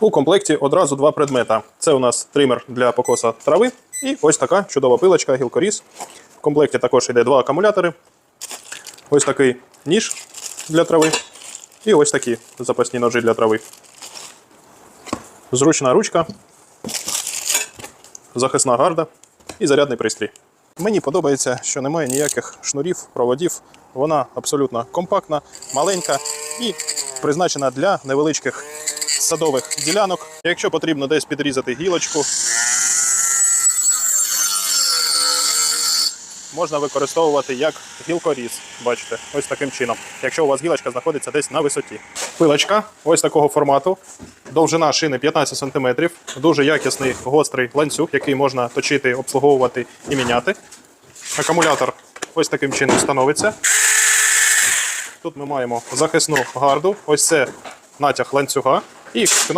У комплекті одразу два предмета. Це у нас тример для покоса трави і ось така чудова пилочка гілкоріз. В комплекті також йде два акумулятори. Ось такий ніж для трави. І ось такі запасні ножі для трави. Зручна ручка, захисна гарда і зарядний пристрій. Мені подобається, що немає ніяких шнурів, проводів. Вона абсолютно компактна, маленька і призначена для невеличких садових ділянок. Якщо потрібно десь підрізати гілочку, можна використовувати як гілкоріз. Бачите, ось таким чином. Якщо у вас гілочка знаходиться десь на висоті. Пилочка ось такого формату. Довжина шини 15 см. Дуже якісний гострий ланцюг, який можна точити, обслуговувати і міняти. Акумулятор ось таким чином становиться. Тут ми маємо захисну гарду. Ось це натяг ланцюга і кнопка